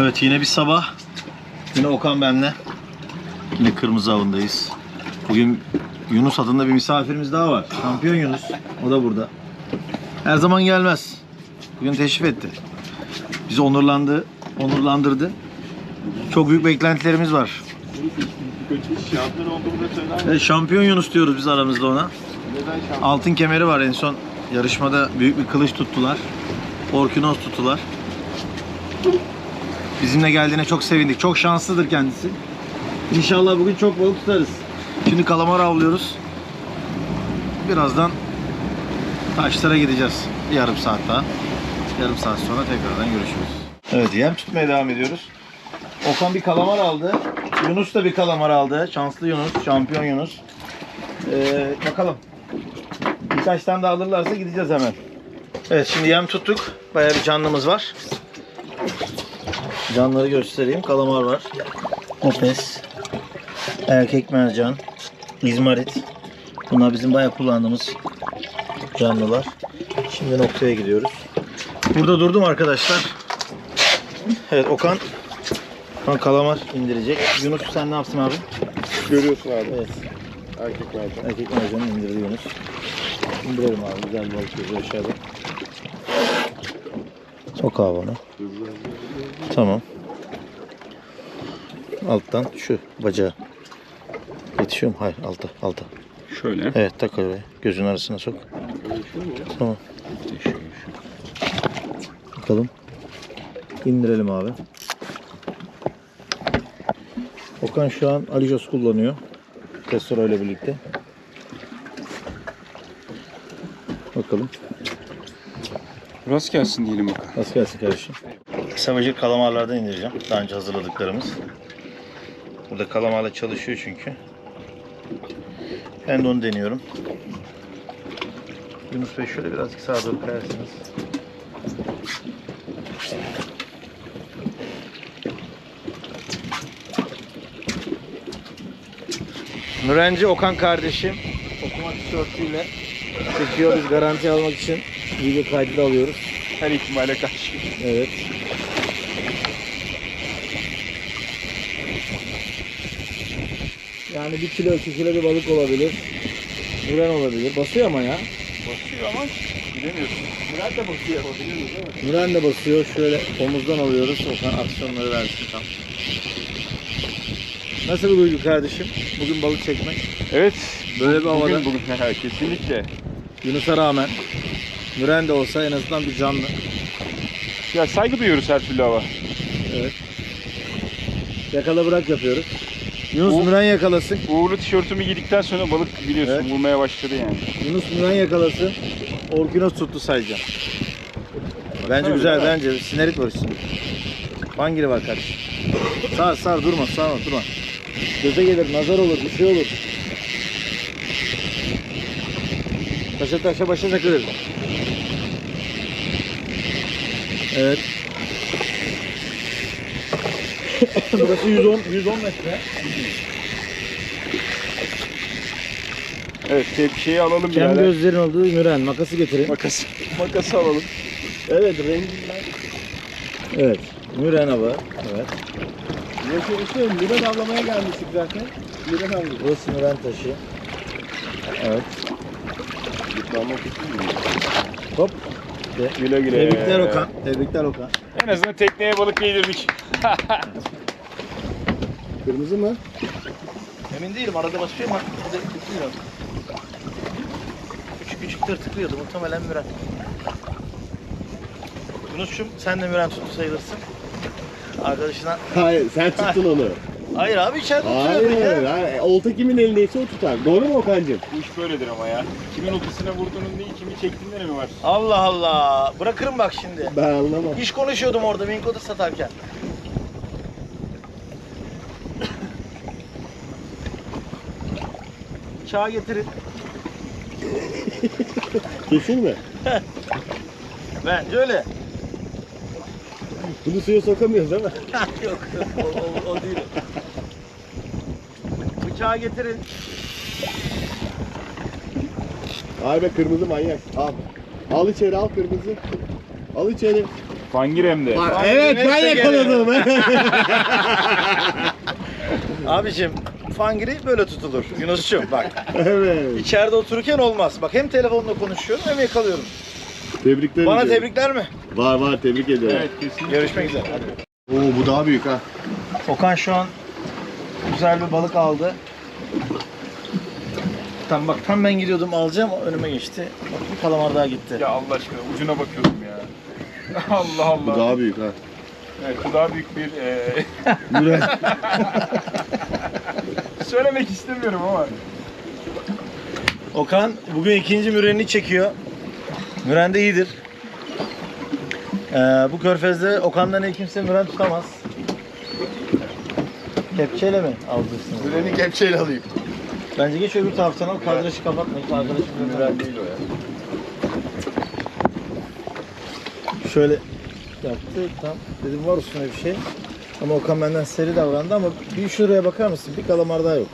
Evet yine bir sabah. Yine Okan benle. Yine kırmızı avındayız. Bugün Yunus adında bir misafirimiz daha var. Şampiyon Yunus. O da burada. Her zaman gelmez. Bugün teşrif etti. Bizi onurlandı, onurlandırdı. Çok büyük beklentilerimiz var. Evet, şampiyon Yunus diyoruz biz aramızda ona. Altın kemeri var en son yarışmada büyük bir kılıç tuttular. Orkinos tuttular. Bizimle geldiğine çok sevindik. Çok şanslıdır kendisi. İnşallah bugün çok balık tutarız. Şimdi kalamar avlıyoruz. Birazdan taşlara gideceğiz. Yarım saat daha. Yarım saat sonra tekrardan görüşürüz. Evet yem tutmaya devam ediyoruz. Okan bir kalamar aldı. Yunus da bir kalamar aldı. Şanslı Yunus, şampiyon Yunus. Ee, bakalım. Birkaç tane daha alırlarsa gideceğiz hemen. Evet şimdi yem tuttuk. Bayağı bir canlımız var. Canları göstereyim. Kalamar var. Kopes. Erkek mercan. İzmarit. Bunlar bizim bayağı kullandığımız canlılar. Şimdi noktaya gidiyoruz. Burada durdum arkadaşlar. Evet Okan. Okan kalamar indirecek. Yunus sen ne yapsın abi? Görüyorsun abi. Evet. Erkek mercan. Erkek mercanı indirdi Yunus. İndirelim abi. Güzel balık aşağıda. Sok abi onu. Tamam. Alttan şu bacağı. Yetişiyor mu? Hayır alta alta. Şöyle. Evet tak oraya. Gözün arasına sok. Tamam. Bakalım. İndirelim abi. Okan şu an Alijos kullanıyor. Testoro ile birlikte. Bakalım. Rast gelsin diyelim bakalım. Nasıl gelsin kardeşim? Savacı kalamarlardan indireceğim. Daha önce hazırladıklarımız. Burada kalamarla çalışıyor çünkü. Ben de onu deniyorum. Yunus Bey şöyle birazcık sağa doğru kayarsınız. Mürenci Okan kardeşim okuma tişörtüyle çekiyor. Biz garanti almak için video kaydı da alıyoruz. Her ihtimale karşı. Evet. Yani bir kilo, iki kilo bir balık olabilir. Müren olabilir. Basıyor ama ya. Basıyor ama bilemiyorsun. Murat da basıyor. Biliyorsunuz değil mi? Müren de basıyor. Şöyle omuzdan alıyoruz. Okan aksiyonları versin tam. Nasıl bir duygu kardeşim? Bugün balık çekmek. Evet. Böyle bir havada. Bugün bugün. Kesinlikle. Yunus'a rağmen. Müren de olsa en azından bir canlı. Ya saygı duyuyoruz her türlü hava. Evet. Yakala bırak yapıyoruz. Yunus Müren yakalasın. Uğurlu tişörtümü giydikten sonra balık biliyorsun Evet. vurmaya başladı yani. Yunus Müren yakalasın. Orkinos tuttu sayacağım. Bence güzel bence. Sinerit var üstünde. Hangili var kardeşim? Sar sar durma sar durma. Göze gelir nazar olur bir şey olur. Taşa taşa başa takılır. Evet. Burası 110 110 metre. Evet tepkiyi alalım Kem birader. gözlerin olduğu müren. Makası getirin. Makas, makası alalım. Evet renginden. Evet. Müren var. Evet. Yaşasın. Liman avlamaya gelmiştik zaten. Liman avladık. Burası müren taşı. Evet. Yıpranmak için Hop. Güle güle. Tebrikler Okan. Tebrikler Okan. En azından tekneye balık yedirdik. Kırmızı mı? Emin değilim. Arada basıyor mu? Bilmiyorum. Küçük küçük tırtıklıyordu. Muhtemelen müren. Yunus'cum sen de müren tuttu sayılırsın. Arkadaşına... Hayır sen tuttun onu. Hayır abi içeride Hayır tutuyordun hayır. ya. hayır. Olta kimin elindeyse o tutar. Doğru mu Okan'cığım? Bu iş böyledir ama ya. Kimin ofisine vurduğunun değil, kimi çektiğinden mi var? Allah Allah. Bırakırım bak şimdi. Ben anlamam. İş konuşuyordum orada Minko'da satarken. Çağ getirin. Kesin mi? Bence öyle. Bunu suya sokamıyoruz değil mi? Yok o, o, o değil. Bıçağı getirin. Ay be kırmızı manyak. Al. Al içeri al kırmızı. Al içeri. Fangir hem de. Evet ben yakaladım. Abicim fangiri böyle tutulur. Yunus'cum bak. evet. İçeride otururken olmaz. Bak hem telefonla konuşuyorum hem yakalıyorum. Tebrikler Bana tebrikler mi? Var var tebrik ederim. Evet kesin. Görüşmek üzere. Hadi. Oo bu daha büyük ha. Okan şu an güzel bir balık aldı. Tam bak tam ben gidiyordum alacağım önüme geçti. Bak bir kalamar daha gitti. Ya Allah aşkına ucuna bakıyordum ya. Allah Allah. Bu daha büyük ha. Evet bu daha büyük bir eee Müren. söylemek istemiyorum ama. Okan bugün ikinci mürenini çekiyor. Müren de iyidir. Ee, bu körfezde Okan'dan iyi kimse müren tutamaz. Kepçeyle mi alacaksınız? Müreni kepçeyle alayım. Bence geç öbür taraftan al. Kadrajı kapatmayın. Arkadaşım da müren değil o ya. Şöyle yaptı. Tam dedim var üstüne bir şey. Ama Okan benden seri davrandı ama bir şuraya bakar mısın? Bir kalamar daha yok.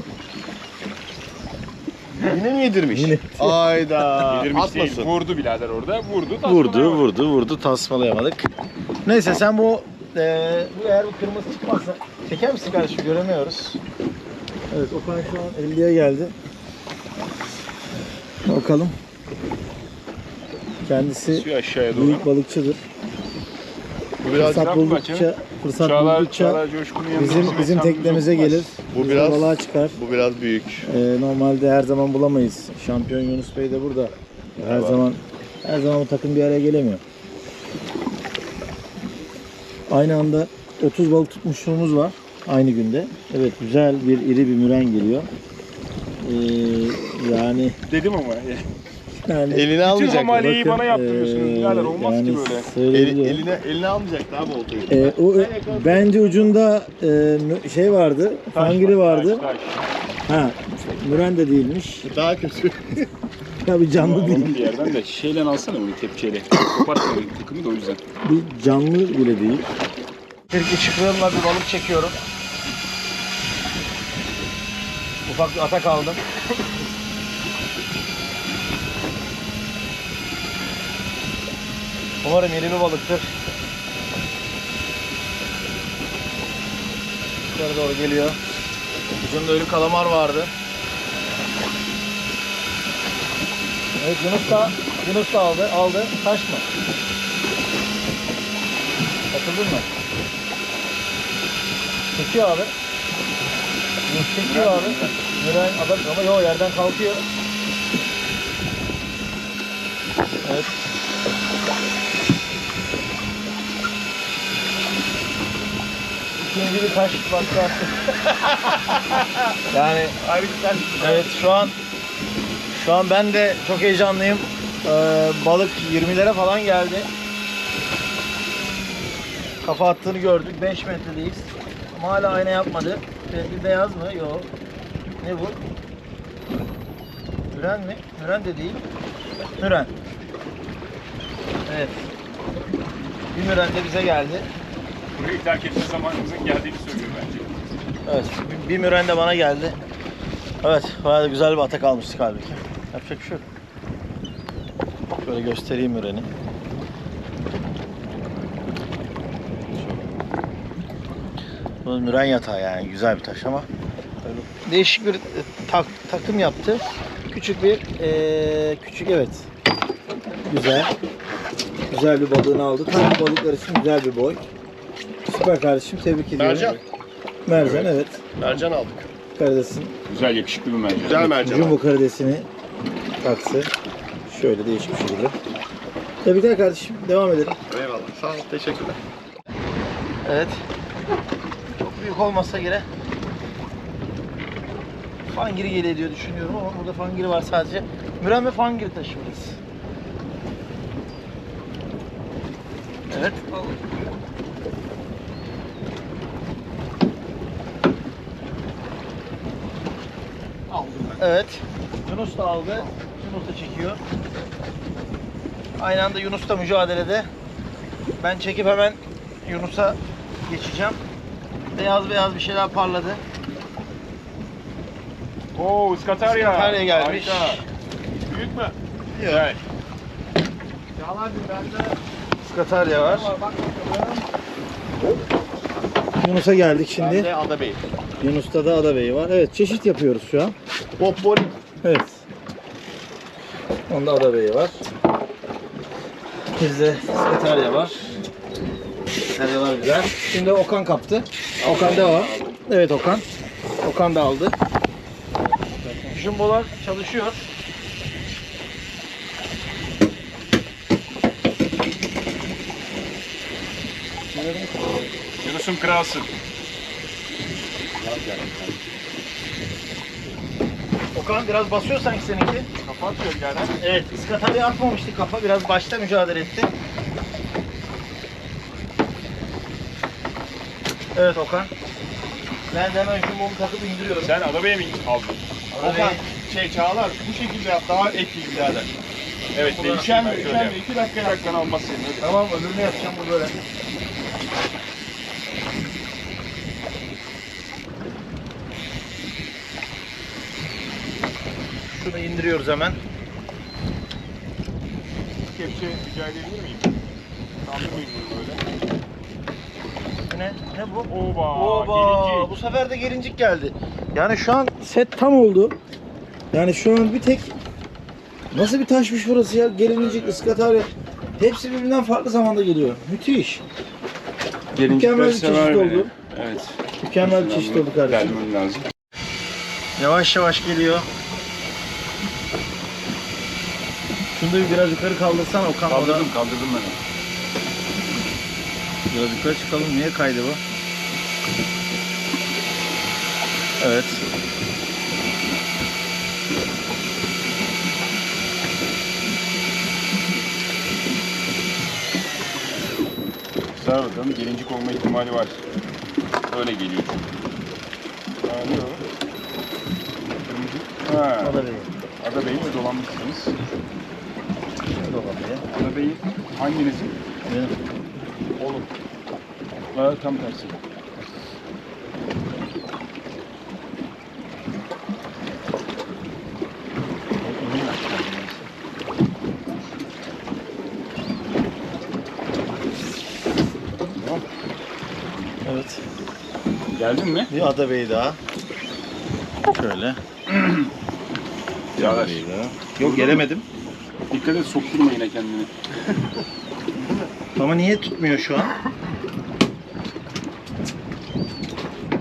Yine mi yedirmiş? Yine. Ayda. Yedirmiş değil. Atmasın. Vurdu birader orada. Vurdu. Vurdu, vurdu, vurdu. Tasmalayamadık. Neyse sen bu eee bu eğer bu kırmızı çıkmazsa çeker misin kardeşim? Göremiyoruz. Evet, Okan şu an 50'ye geldi. Bakalım. Kendisi Suyu aşağıya doğru. büyük balıkçıdır. Bu biraz Fırsat buldukça, fırsat Çağlar, buldukça Çağlar bizim bizim teknemize gelir. Bu biraz- balığa çıkar. bu biraz büyük. Ee, normalde her zaman bulamayız. Şampiyon Yunus Bey de burada. Her Merhaba. zaman her zaman bu takım bir araya gelemiyor. Aynı anda 30 balık tutmuşluğumuz var aynı günde. Evet güzel bir iri bir müren geliyor. Ee, yani Dedim ama. Yani Eline Bütün almayacak. hamaleyi bakın, bana yaptırıyorsunuz. ee, Birader olmaz yani ki böyle. El, söyleyebiliyorum. eline, eline almayacak abi oltayı. Ee, o, bence ucunda e, şey vardı, Taş fangiri var, vardı. taş, taş. Ha, müren de değilmiş. Daha kötü. Ya bir canlı Alalım değil. bir yerden de şeyle alsana bunu kepçeyle. Koparsana takımı da o yüzden. Bir canlı bile değil. Bir ışıklığımla bir balık çekiyorum. Ufak bir atak aldım. Umarım iri bir balıktır. Yukarı doğru geliyor. Ucunda ölü kalamar vardı. Evet Yunus da Yunus da aldı. Aldı. Taş mı? Atıldın mı? Çekiyor abi. Yunus çekiyor abi. Neren adam ama yok yerden kalkıyor. Evet. Bir taş vakası. yani Harika. Evet şu an şu an ben de çok heyecanlıyım. Ee, balık 20'lere falan geldi. Kafa attığını gördük. 5 metredeyiz. Ama hala ayna yapmadı. Rengi beyaz mı? Yok. Ne bu? Müren mi? Müren de değil. Müren. Evet. Bir müren de bize geldi. Burayı terk etme zamanımızın geldiğini söylüyor bence. Evet, bir- müren de bana geldi. Evet, bayağı da güzel bir atak almıştık halbuki. Yapacak bir şey. Şöyle göstereyim müreni. Bu müren yatağı yani güzel bir taş ama değişik bir e, tak, takım yaptı. Küçük bir eee, küçük evet. Güzel. Güzel bir balığını aldı. Tam balıklar için güzel bir boy. Süper kardeşim tebrik ediyorum. Mercan. Mercan evet. Mercan aldık. Karidesin Güzel yakışıklı bir mercan. Güzel mercan. jumbo karidesini taktı. Şöyle değişik bir şekilde. Tebrikler kardeşim. Devam edelim. Eyvallah. Sağ ol. Teşekkürler. Evet. Çok büyük olmasa gire. Fangiri geliyor diye düşünüyorum ama burada fangiri var sadece. Müren ve fangiri taşıyoruz. Evet. Evet. Yunus da aldı. Yunus da çekiyor. Aynı anda Yunus da mücadelede. Ben çekip hemen Yunus'a geçeceğim. Beyaz beyaz bir şeyler parladı. Oo ıskatarya. Iskatarya gelmiş. Harika. Büyük mü? Güzel. Skatarya var. Yunus'a geldik şimdi. Ben de Adabey. Yunus'ta da Adabey var. Evet çeşit yapıyoruz şu an. Popboli. Evet. Onda Adabey var. Bizde Skatarya var. Skataryalar güzel. Şimdi Okan kaptı. Okan devam. Evet Okan. Okan da aldı. Jumbolar çalışıyor. Yunus'um kralsın. Okan biraz basıyor sanki seninki. Kafa atıyor birader. Evet, Skatarya atmamıştı kafa. Biraz başta mücadele etti. Evet Okan. Ben de hemen jumbomu takıp indiriyorum. Sen Adabey'e mi aldın? Okan şey Çağlar bu şekilde yap daha etkili birader. Evet, Üşenme değişik. üşenme iki dakika yap. Dakikan olmaz senin hadi. Tamam öbürünü yapacağım bu böyle. Şunu indiriyoruz hemen. Kepçe rica edebilir miyim? Kaldırmayayım bunu böyle. Ne? Ne bu? Oba, Oba! gelinci. Bu sefer de gelincik geldi. Yani şu an set tam oldu. Yani şu an bir tek nasıl bir taşmış burası ya? Gelincik, ıskatarya. Hepsi birbirinden farklı zamanda geliyor. Müthiş. Mükemmel bir çeşit oldu. Evet. Mükemmel bir çeşit oldu kardeşim. Gelmem lazım. Yavaş yavaş geliyor. Şunu da bir biraz yukarı kaldırsan Okan. o da- Kaldırdım, kaldırdım ben. Biraz yukarı çıkalım. Niye kaydı bu? Evet. Sağ bakalım, gelincik olma ihtimali var. Öyle geliyor. Ha, ne o? Kırmızı. Ha, O da benim. Adabey'i mi dolanmışsınız? Da alalım ya. Adabey'i hanginizi? Benim. Oğlum. Ha, tam tersi. Evet. Geldin mi? Bir ada beyi daha. Şöyle. Yavaş. Yok gelemedim. Dikkat et sokturma yine kendini. Ama niye tutmuyor şu an?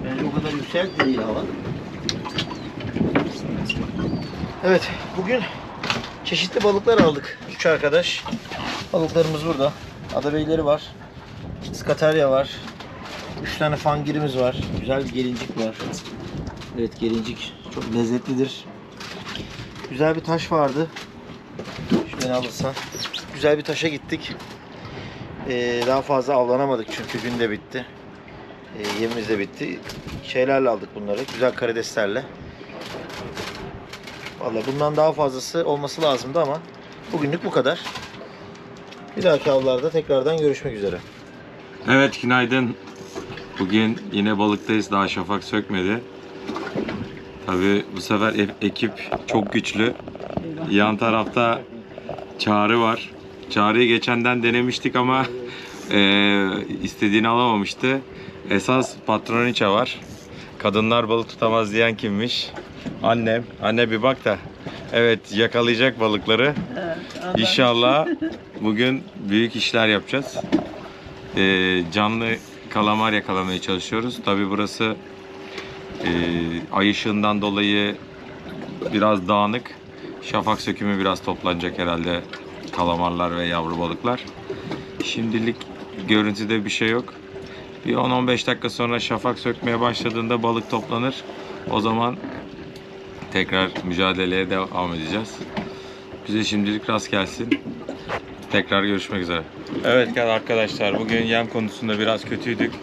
Bence o kadar yükselt değil hava. Evet, bugün çeşitli balıklar aldık. Üç arkadaş. Balıklarımız burada. Adabeyleri var. Skatarya var. Üç tane fangirimiz var. Güzel bir gelincik var. Evet gelincik çok lezzetlidir. Güzel bir taş vardı. Beni alırsan. Güzel bir taşa gittik. Ee, daha fazla avlanamadık çünkü gün de bitti. Ee, yemimiz de bitti. Şeylerle aldık bunları. Güzel karideslerle. Vallahi bundan daha fazlası olması lazımdı ama bugünlük bu kadar. Bir dahaki avlarda tekrardan görüşmek üzere. Evet günaydın. Bugün yine balıktayız. Daha şafak sökmedi. Tabi bu sefer e- ekip çok güçlü. Yan tarafta Çağrı var. Çağrı'yı geçenden denemiştik ama eee, istediğini alamamıştı. Esas patroniçe var. Kadınlar balık tutamaz diyen kimmiş? Annem. Anne bir bak da. Evet yakalayacak balıkları. İnşallah bugün büyük işler yapacağız. Ee, canlı kalamar yakalamaya çalışıyoruz. Tabi burası e, ay ışığından dolayı biraz dağınık. Şafak sökümü biraz toplanacak herhalde kalamarlar ve yavru balıklar. Şimdilik görüntüde bir şey yok. Bir 10-15 dakika sonra şafak sökmeye başladığında balık toplanır. O zaman tekrar mücadeleye devam edeceğiz. Bize şimdilik rast gelsin. Tekrar görüşmek üzere. Evet arkadaşlar bugün yem konusunda biraz kötüydük.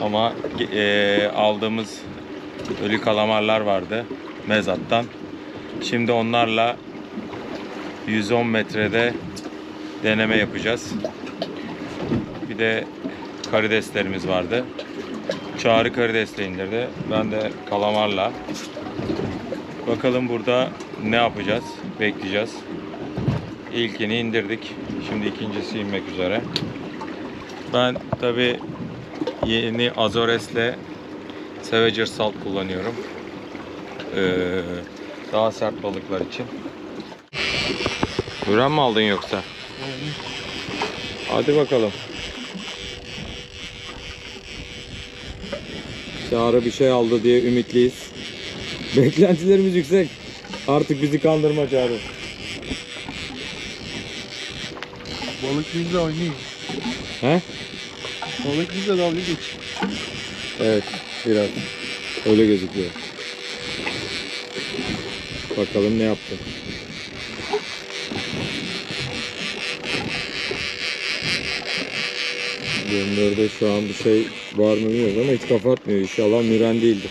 Ama e, aldığımız ölü kalamarlar vardı mezattan. Şimdi onlarla 110 metrede deneme yapacağız. Bir de karideslerimiz vardı. Çağrı karidesle indirdi. Ben de kalamarla. Bakalım burada ne yapacağız? Bekleyeceğiz. ilkini indirdik. Şimdi ikincisi inmek üzere. Ben tabi yeni Azores'le Savager Salt kullanıyorum. Ee, daha sert balıklar için. Müren mi aldın yoksa? Hadi bakalım. Çağrı bir şey aldı diye ümitliyiz. Beklentilerimiz yüksek. Artık bizi kandırma Çağrı. Balık bizle oynayayım. He? Balık bizle dalga geç. Evet, biraz. Öyle gözüküyor. Bakalım ne yaptı. Görünürde şu an bir şey var mı bilmiyoruz ama hiç kafa atmıyor. İnşallah müren değildir.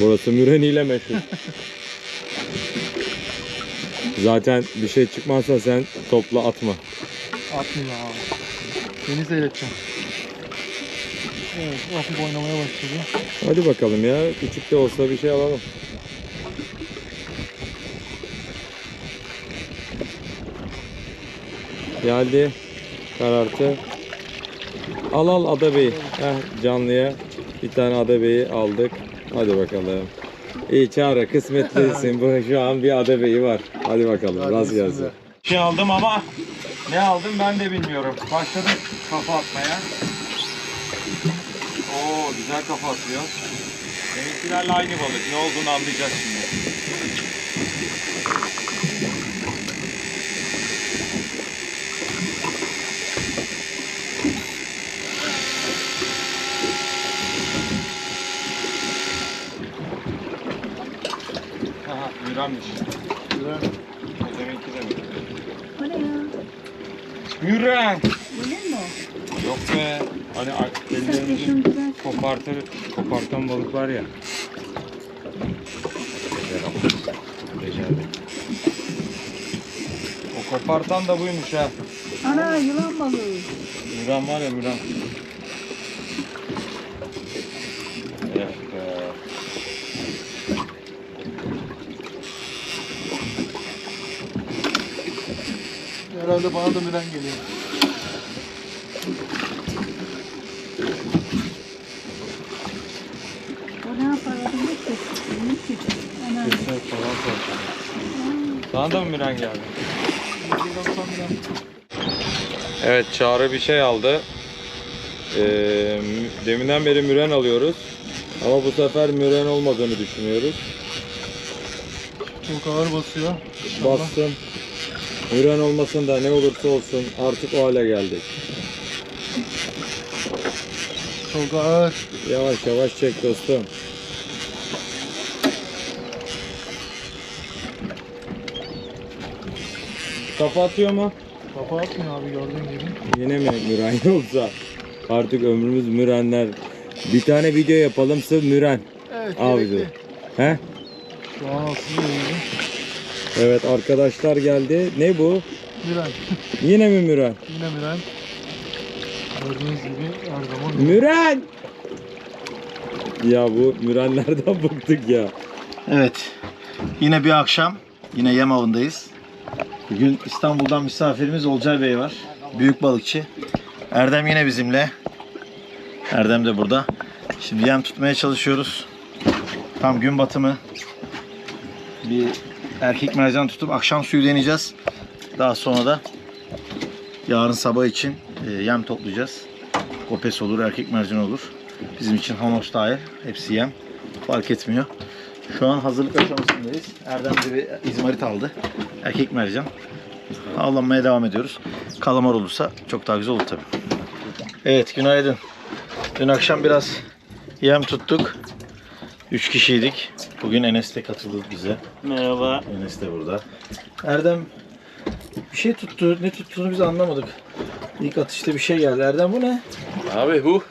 Burası müren ile meşhur. Zaten bir şey çıkmazsa sen topla atma. Atmayayım abi. Seni seyredeceğim. Evet, hafif oynamaya başladı. Hadi bakalım ya. Küçük de olsa bir şey alalım. Geldi. Karartı. Al al Adabeyi. Heh, canlıya bir tane Adabeyi aldık. Hadi bakalım. İyi çağrı kısmetlisin. Bu şu an bir Adabeyi var. Hadi bakalım. Rast gelsin. Şey aldım ama ne aldım ben de bilmiyorum. Başladık kafa atmaya. Oo güzel kafa atıyor. Benimkilerle aynı balık. Ne olduğunu anlayacağız şimdi. Aha, Mürenmiş. O deminki de mi? Bu ne ya? Müren! Bu ne mi o? Yok be. Hani güzel. kopartır, kopartan balık var ya. Becerdi. O kopartan da buymuş ha. Ana yılan balığı. Müren var ya Müren. Herhalde bana da Milan geliyor. Ne yapar adamı ki? Ana. Kesin falan soracağım. Sana da mı Müren geldi? 190 Milan. Evet Çağrı bir şey aldı. Ee, deminden beri müren alıyoruz. Ama bu sefer müren olmadığını düşünüyoruz. Çok ağır basıyor. İnşallah. Bastım. Müren olmasın da ne olursa olsun artık o hale geldik. Çok ağır. Yavaş yavaş çek dostum. Kafa atıyor mu? Kafa atmıyor abi gördüğün gibi. Yine mi müren yoksa? Artık ömrümüz mürenler. Bir tane video yapalım sırf müren. Evet Abi gerekli. He? Şu an aslında iyi. Evet arkadaşlar geldi. Ne bu? Milan. Yine mi müren? Yine Milan. Gördüğünüz gibi her zaman Müren! Ya bu mürenlerden bıktık ya. Evet. Yine bir akşam. Yine yem avındayız. Bugün İstanbul'dan misafirimiz Olcay Bey var. Büyük balıkçı. Erdem yine bizimle. Erdem de burada. Şimdi yem tutmaya çalışıyoruz. Tam gün batımı. Bir erkek mercan tutup akşam suyu deneyeceğiz. Daha sonra da yarın sabah için e, yem toplayacağız. Kopes olur, erkek mercan olur. Bizim için Hanos dahil. Hepsi yem. Fark etmiyor. Şu an hazırlık aşamasındayız. Erdem de bir izmarit aldı. Erkek mercan. Avlanmaya devam ediyoruz. Kalamar olursa çok daha güzel olur tabii. Evet günaydın. Dün akşam biraz yem tuttuk. Üç kişiydik. Bugün Enes de katıldı bize. Merhaba. Enes de burada. Erdem bir şey tuttu. Ne tuttuğunu biz anlamadık. İlk atışta bir şey geldi. Erdem bu ne? Abi bu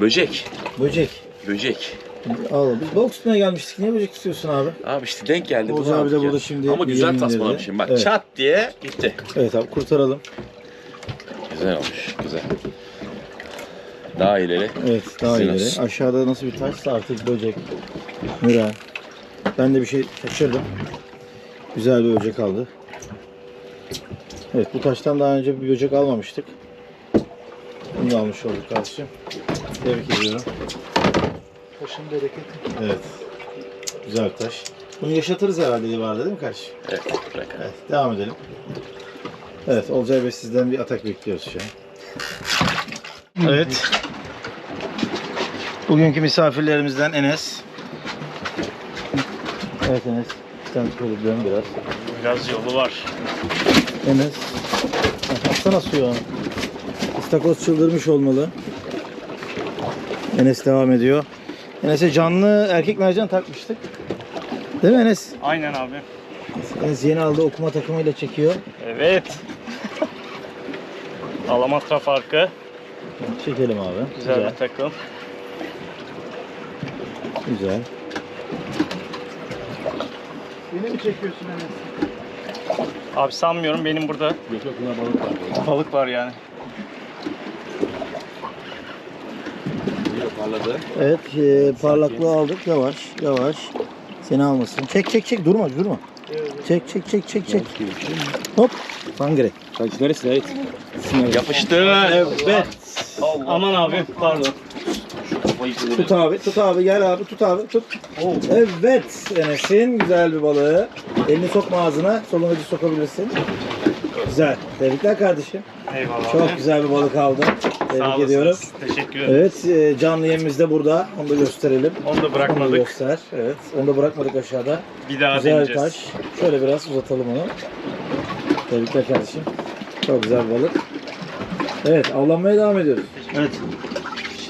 böcek. Böcek. Böcek. Al. Biz balık tutmaya gelmiştik. Niye böcek tutuyorsun abi? Abi işte denk geldi. Oğuz abi de burada ya. şimdi Ama güzel yeminleri. tasmalamışım. Bak Evet. çat diye gitti. Evet abi kurtaralım. Güzel olmuş. Güzel. Daha ileri. Evet daha Sinas. ileri. Aşağıda nasıl bir taşsa artık böcek, müren. Ben de bir şey kaçırdım. Güzel bir böcek aldı. Evet bu taştan daha önce bir böcek almamıştık. Bunu da almış olduk kardeşim. Tebrik ediyorum. Taşın bereketi. Evet. Güzel bir taş. Bunu yaşatırız herhalde Livar'da değil mi kardeşim? Evet. Evet, devam edelim. Evet, Olcay Bey sizden bir atak bekliyoruz şu an. Evet. Bugünkü misafirlerimizden Enes. Evet Enes. Sen şöyle dön biraz. Biraz yolu var. Enes. Atsana suyu onu. İstakoz çıldırmış olmalı. Enes devam ediyor. Enes'e canlı erkek mercan takmıştık. Değil mi Enes? Aynen abi. Enes yeni aldığı okuma takımıyla çekiyor. Evet. Alamatra farkı. Çekelim abi. Güzel, Güzel. bir takım. Güzel. Yine mi çekiyorsun Enes? Abi sanmıyorum benim burada Yok yok buna balık var. balık var yani. Parladı. Evet, e, parlaklığı aldık. Yavaş, yavaş. Seni almasın. Çek, çek, çek. Durma, durma. Çek, çek, çek, çek, çek. Hop. Fangre. Sanki neresi evet. Yapıştı. Evet. Aman abi pardon. Tut abi, tut abi. Gel abi, tut abi, tut. Evet. Enes'in güzel bir balığı. Elini sokma ağzına. Solun ucu sokabilirsin. Güzel. Tebrikler kardeşim. Eyvallah Çok abi. güzel bir balık aldın. Sağ Tebrik olasınız. ediyorum. Teşekkür ederim. Evet, e, canlı yemimiz de burada. Onu da gösterelim. Onu da Onu da bırakmadık. göster. Evet. Onu da bırakmadık aşağıda. Bir daha Güzel bir deneyeceğiz. taş. Şöyle biraz uzatalım onu. Tebrikler kardeşim. Çok güzel bir balık. Evet avlanmaya devam ediyoruz. Evet.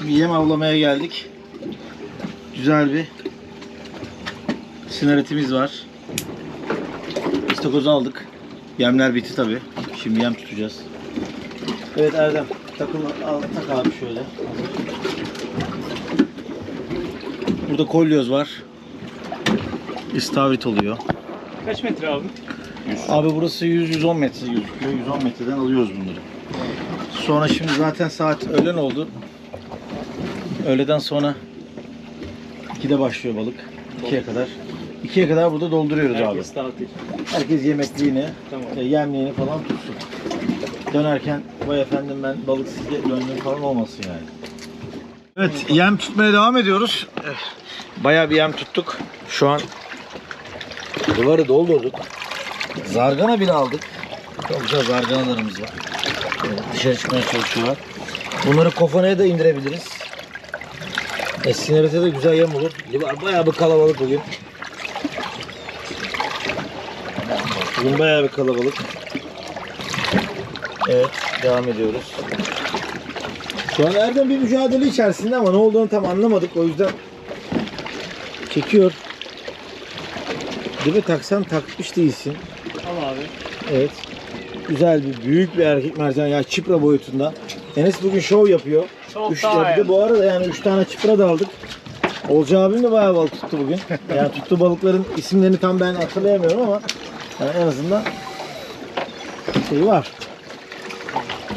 Şimdi yem avlamaya geldik. Güzel bir sinaritimiz var. İstakozu aldık. Yemler bitti tabi. Şimdi yem tutacağız. Evet Erdem takıl al tak abi şöyle. Burada kolyoz var. İstavrit oluyor. Kaç metre abi? Abi burası 100-110 metre gözüküyor. 110 metreden alıyoruz bunları. Sonra şimdi zaten saat öğlen oldu. Öğleden sonra 2'de başlıyor balık. 2'ye kadar. 2'ye kadar burada dolduruyoruz abi. Herkes tatil. Herkes yemekliğini, Tamam. e, yemliğini falan tutsun. Dönerken vay efendim ben balıksız ge- döndüm falan olmasın yani. Evet yem tutmaya devam ediyoruz. Eh, Bayağı bir yem tuttuk. Şu an duvarı doldurduk. Zargana bile aldık. Çok güzel zarganalarımız var. Evet, dışarı çıkmaya çalışıyorlar. Bunları kofanaya da indirebiliriz. Esinlerite de güzel yem olur. Bayağı bir kalabalık bugün. Bugün bayağı bir kalabalık. Evet, devam ediyoruz. Şu an Erdem bir mücadele içerisinde ama ne olduğunu tam anlamadık. O yüzden çekiyor. Mi? Taksan takmış değilsin. Al abi. Evet. Güzel bir büyük bir erkek mercan ya çipra boyutunda. Enes bugün şov yapıyor. Çok Üç, daha bir de bu arada yani 3 tane çipra da aldık. Olcay abim de bayağı balık tuttu bugün. Yani tuttuğu balıkların isimlerini tam ben hatırlayamıyorum ama yani en azından şey var.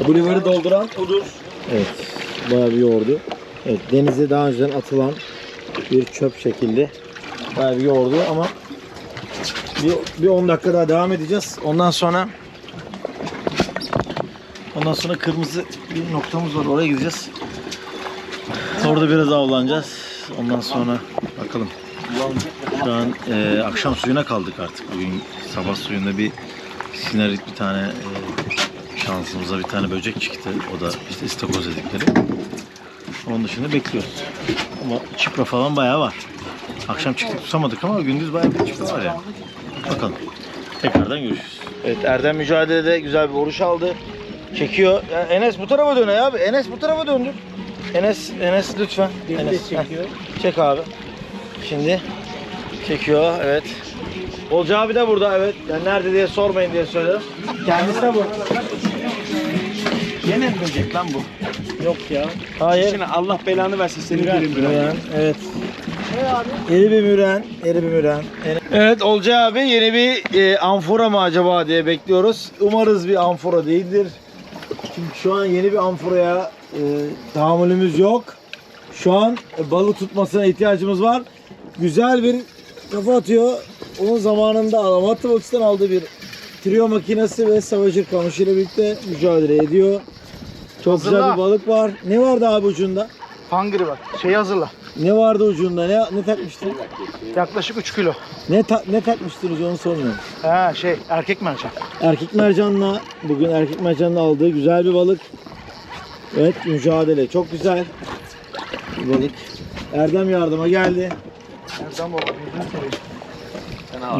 Bu liveri dolduran odur. Evet. Bayağı bir yoğurdu. Evet denize daha önceden atılan bir çöp şekilde. Bayağı bir yoğurdu ama bir, bir 10 dakika daha devam edeceğiz. Ondan sonra ondan sonra kırmızı bir noktamız var. Oraya gideceğiz. Orada biraz avlanacağız. Ondan sonra bakalım. Şu an e, akşam suyuna kaldık artık. Bugün sabah suyunda bir sinerit bir tane e, şansımıza bir tane böcek çıktı. O da işte istakoz dedikleri. Onun dışında bekliyoruz. Ama çipra falan bayağı var. Akşam çıktık tutamadık ama gündüz bayağı bir çipra var yani. Bakalım. Tekrardan görüşürüz. Evet Erdem mücadelede güzel bir vuruş aldı. Çekiyor. Ya Enes bu tarafa dön abi. Enes bu tarafa döndür. Enes, Enes lütfen. Enes çekiyor. Çek abi. Şimdi çekiyor evet. Olcay abi de burada evet. Yani nerede diye sormayın diye söyledim. Kendisi de bu. Yine mi böcek lan bu? Yok ya. Hayır. Şimdi Allah belanı versin senin gelin Müren, evet. Yeni bir müren, yeni bir müren. Evet Olcay abi yeni bir e, amfora mı acaba diye bekliyoruz. Umarız bir amfora değildir. Çünkü şu an yeni bir amforaya e, tahammülümüz yok. Şu an balık tutmasına ihtiyacımız var. Güzel bir kafa atıyor. onun zamanında Alamatı Box'tan aldığı bir trio makinesi ve Savager kamışı ile birlikte mücadele ediyor. Çok güzel Hazırla. bir balık var. Ne vardı abi ucunda? Hangri bak. Şeyi hazırla. Ne vardı ucunda? Ne ne takmıştın? Yaklaşık 3 kilo. Ne ta- ne takmıştınız onu sormuyorum. Ha şey erkek mercan. Erkek mercanla bugün erkek mercanla aldığı güzel bir balık. Evet mücadele çok güzel. Balık. Erdem yardıma geldi. Nereden baba?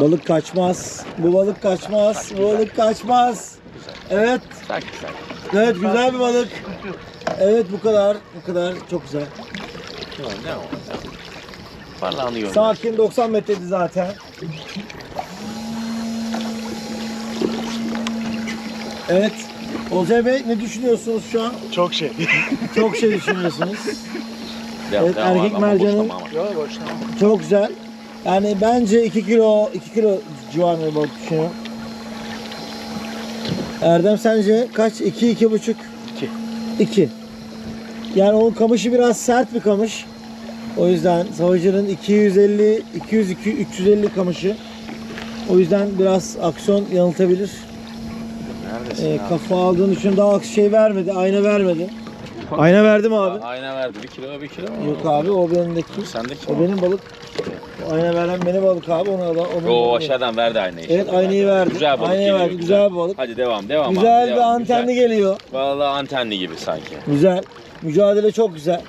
Balık kaçmaz. Bu balık kaçmaz. Bu balık kaçmaz. Evet. Evet güzel bir balık. Evet bu kadar. Bu kadar. Çok güzel. Sakin 90 metredi zaten. Evet. Olcay Bey ne düşünüyorsunuz şu an? Çok şey. Çok şey düşünüyorsunuz. Evet erkek mercanın Yok boşuna. çok güzel. Yani bence 2 kilo 2 kilo civarında balık düşünüyorum. Erdem sence kaç? 2 iki, buçuk? 2. 2. Yani o kamışı biraz sert bir kamış. O yüzden Savager'ın 250 200 200 350 kamışı. O yüzden biraz aksiyon yanıltabilir. Neredesin Ee, kafa aldığın için daha şey vermedi, ayna vermedi. Ayna verdi mi abi? Ayna verdi. Bir kilo bir kilo mu? Yok abi o benimdeki. Sendeki O mi? benim balık. O ayna veren benim balık abi. Ona da onun O balığı. aşağıdan verdi aynayı. Evet aynayı verdi. Güzel balık Aynayı geliyor, verdi. güzel. Güzel bir balık. Hadi devam devam Güzel abi, bir devam, antenli güzel. geliyor. Vallahi antenli gibi sanki. Güzel. Mücadele çok güzel.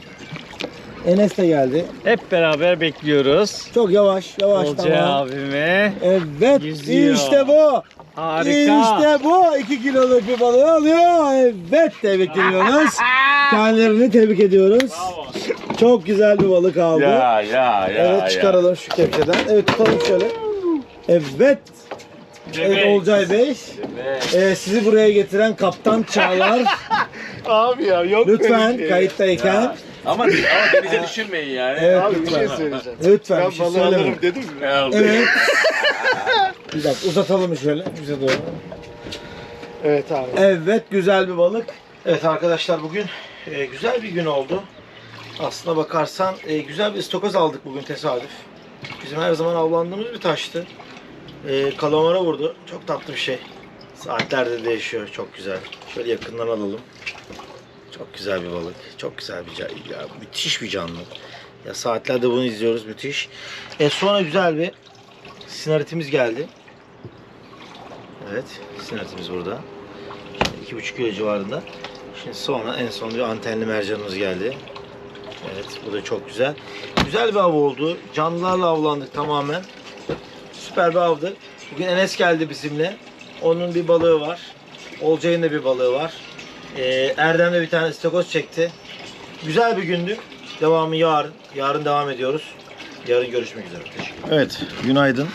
Enes de geldi. Hep beraber bekliyoruz. Çok yavaş, yavaş Olcay tamam. abime. Evet, Yüzüyor. işte bu. Harika. İşte bu. 2 kiloluk bir balığı alıyor. Evet, tebrik ediyoruz. Kendilerini tebrik ediyoruz. Çok güzel bir balık aldı. Ya ya ya. evet, çıkaralım şu kepçeden. Evet, tutalım şöyle. Evet. Evet Olcay Bey. Ee, sizi buraya getiren Kaptan Çağlar. Abi ya yok Lütfen şey. kayıttayken. Ama, ama denize düşürmeyin yani. Evet Abi bir lütfen. şey söyleyeceğim. Lütfen Ben bir şey balığı söyleme. alırım dedim mi? Evet. bir dakika uzatalım şöyle bize doğru. Evet abi. Evet güzel bir balık. Evet arkadaşlar bugün e, güzel bir gün oldu. Aslına bakarsan e, güzel bir istokoz aldık bugün tesadüf. Bizim her zaman avlandığımız bir taştı. E, kalamara vurdu. Çok tatlı bir şey. Saatlerde değişiyor. Çok güzel. Şöyle yakından alalım. Çok güzel bir balık. Çok güzel bir canlı. Ya, müthiş bir canlı. Ya saatlerde bunu izliyoruz. Müthiş. E, sonra güzel bir sinaritimiz geldi. Evet. Sinaritimiz burada. İki buçuk kilo civarında. Şimdi sonra en son bir antenli mercanımız geldi. Evet bu da çok güzel. Güzel bir av oldu. Canlılarla avlandık tamamen. Süper bir avdı. Bugün Enes geldi bizimle. Onun bir balığı var. Olcay'ın da bir balığı var. Ee, Erdem de bir tane istakoz çekti. Güzel bir gündü. Devamı yarın. Yarın devam ediyoruz. Yarın görüşmek üzere. Teşekkür Evet, günaydın.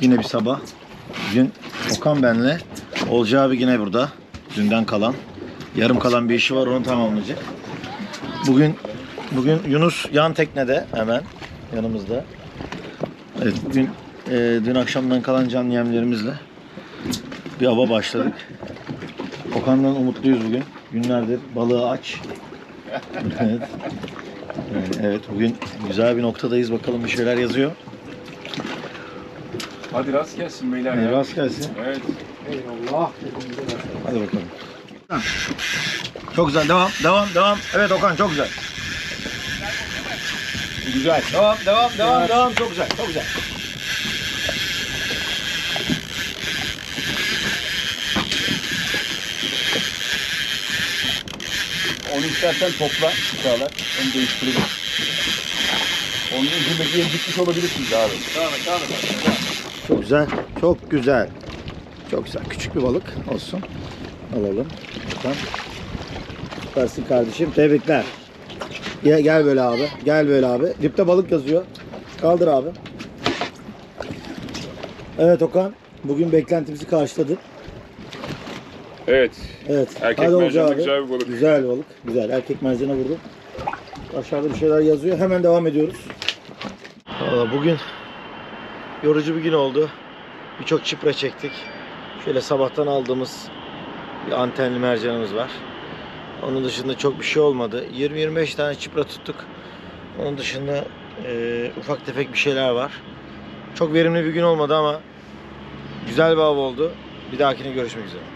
Yine bir sabah. Bugün Okan benle. Olcay abi yine burada. Dünden kalan. Yarım kalan bir işi var onu tamamlayacak. Bugün bugün Yunus yan teknede hemen yanımızda. Evet bugün e, dün akşamdan kalan can yemlerimizle bir ava başladık. Okan'dan umutluyuz bugün. Günlerdir balığı aç. evet. Evet bugün güzel bir noktadayız. Bakalım bir şeyler yazıyor. Hadi rast gelsin beyler ya. rast gelsin. Evet. Hadi bakalım. Çok güzel. Devam, devam, devam. Evet Okan çok güzel. Güzel. Devam, devam, devam, devam. Çok güzel, çok güzel. Onu istersen topla. Çağlar. Onu değiştirelim. Onun yeri gitmiş olabilirsiniz abi. Çok güzel, çok güzel. Çok güzel. Küçük bir balık olsun. Alalım. Okan. Süpersin kardeşim. Tebrikler. Gel, gel böyle abi. Gel böyle abi. Dipte balık yazıyor. Kaldır abi. Evet Okan. Bugün beklentimizi karşıladı. Evet. Evet. Erkek Hadi mercanlı abi. güzel bir balık. Güzel bir balık. Güzel. Erkek mercana vurdu. Aşağıda bir şeyler yazıyor. Hemen devam ediyoruz. Valla bugün yorucu bir gün oldu. Birçok çipre çektik. Şöyle sabahtan aldığımız bir antenli mercanımız var. Onun dışında çok bir şey olmadı. 20-25 tane çipre tuttuk. Onun dışında e, ufak tefek bir şeyler var. Çok verimli bir gün olmadı ama güzel bir av oldu. Bir dahakine görüşmek üzere.